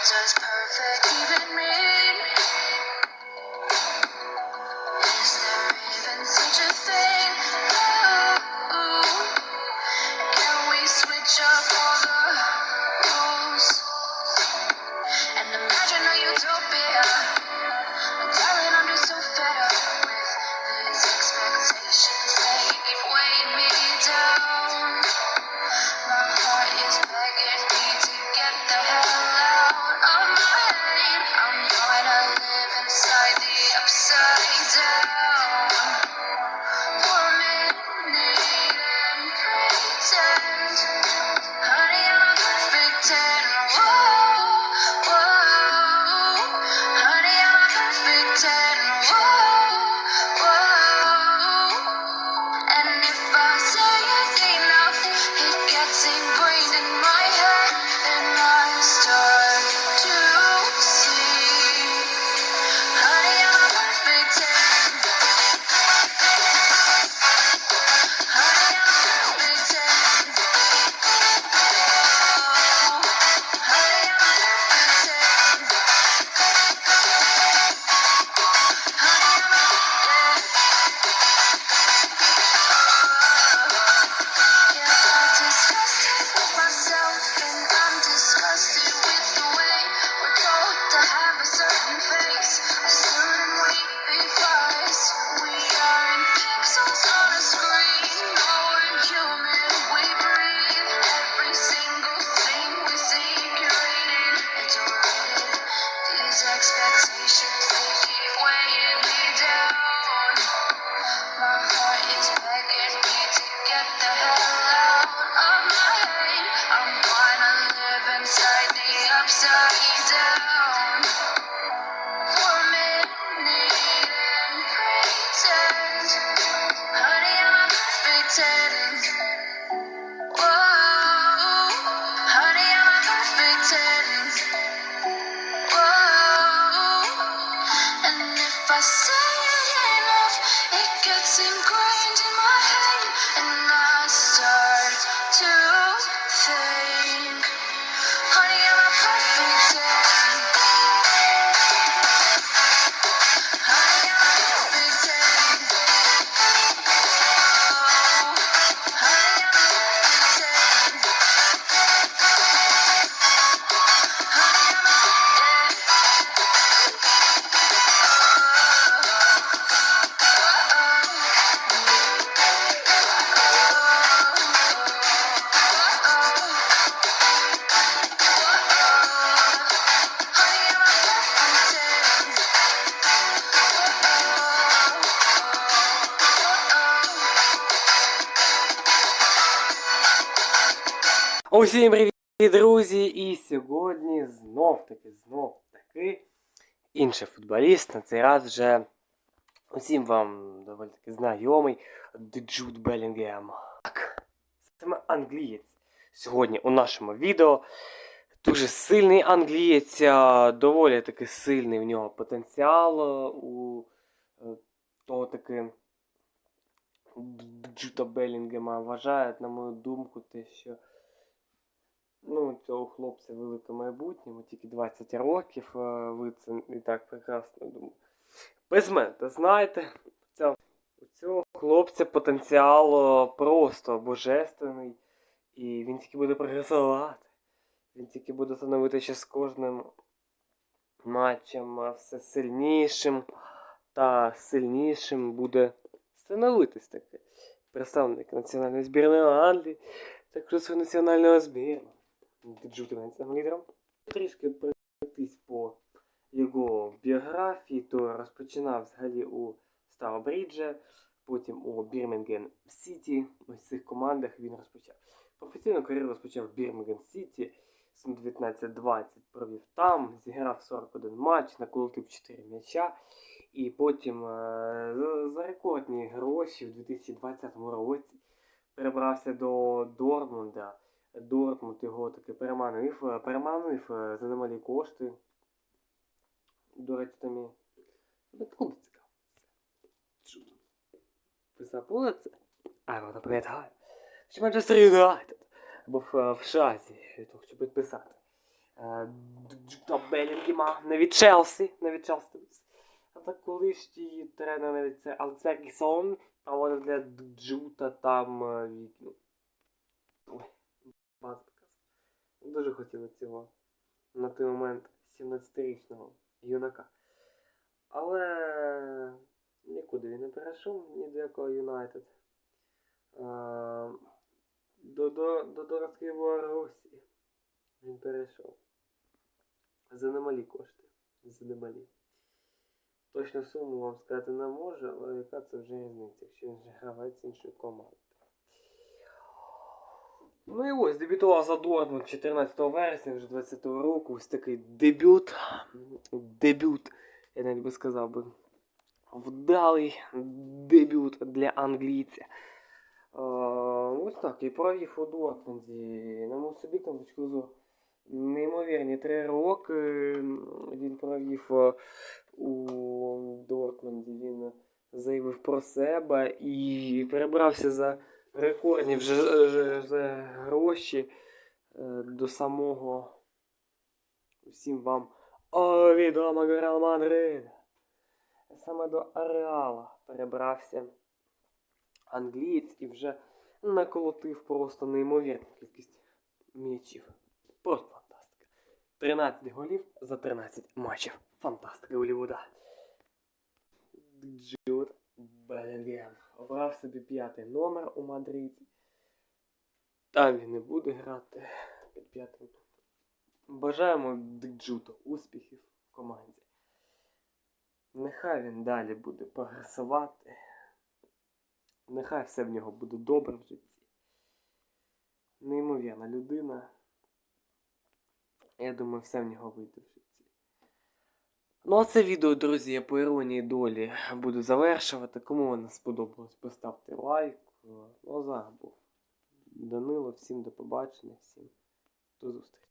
just i don't dead Усім привіт, друзі! І сьогодні знов таки, знов таки інший футболіст. На цей раз вже усім вам доволі таки знайомий Джуд Белінгем. Так, саме англієць. Сьогодні у нашому відео дуже сильний англієць, доволі таки сильний в нього потенціал у е, того таки Джуда Белінгема. Вважають, на мою думку, те, що Ну, цього хлопця велике майбутнє, йому тільки 20 років, ви це і так прекрасно думаю. Без мене, знаєте, ця, у цього хлопця потенціал просто божественний, і він тільки буде прогресувати. Він тільки буде становитися з кожним матчем все сильнішим та сильнішим буде становитись таке. Представник національної збірної Англії, також національного збіру. Джутинецьким лідером. Трішки пройтись по його біографії, то розпочинав взагалі у Старобрідже, потім у Бірмінген Сіті. Ось цих командах він розпочав. Професійну кар'єру розпочав в Бірмінген Сіті. 19-20 провів там, зіграв 41 матч, наколотив 4 м'яча. І потім е, за рекордні гроші в 2020 році перебрався до Дормунда. Дортмунд його таки переманив, е, переманив е, за немалі кошти. До речі, там і. Ну, цікаво? Ви забули це? А, я вам пам'ятаю. Що Манчестер Юнайтед був е, в шазі, того, щоб підписати е, Джута Белінгема, не від Челсі, не від Челсі. А так колишній тренер навіть це Алцвергісон проводив для Джута там ну, Дуже хотіли цього на той момент 17-річного юнака. Але нікуди він не перейшов ні до якого Юнайтед. До, до, до дорослої Русі він перейшов. За немалі кошти. За немалі. Точну суму вам сказати не можу, але яка це вже різниця, якщо він вже гравець іншої команди. Ну і ось дебютував за Дортмунд 14 вересня вже 20 року. Ось такий дебют. Дебют, я навіть би сказав би. Вдалий дебют для англійця. Е, ось так, і провів у Дортмунді. На мою суб'єктивну точку зору. Неймовірні три роки він провів у Дортмунді. Він заявив про себе і перебрався за рекордні вже, за гроші е, до самого всім вам о, відомого Реал Мадрид. Саме до Ареала перебрався англієць і вже наколотив просто неймовірну кількість м'ячів. Просто фантастика. 13 голів за 13 матчів. Фантастика Голлівуда. Джуд обрав собі п'ятий номер у Мадриді. Там він не буде грати під п'ятим. Бажаємо Джуту успіхів в команді. Нехай він далі буде прогресувати. Нехай все в нього буде добре в житті. Неймовірна людина. Я думаю, все в нього вийде в житті. Ну а це відео, друзі, я по іронії долі буду завершувати. Кому воно сподобалось, поставте лайк. Ну а зараз Данило, всім до побачення, всім до зустрічі.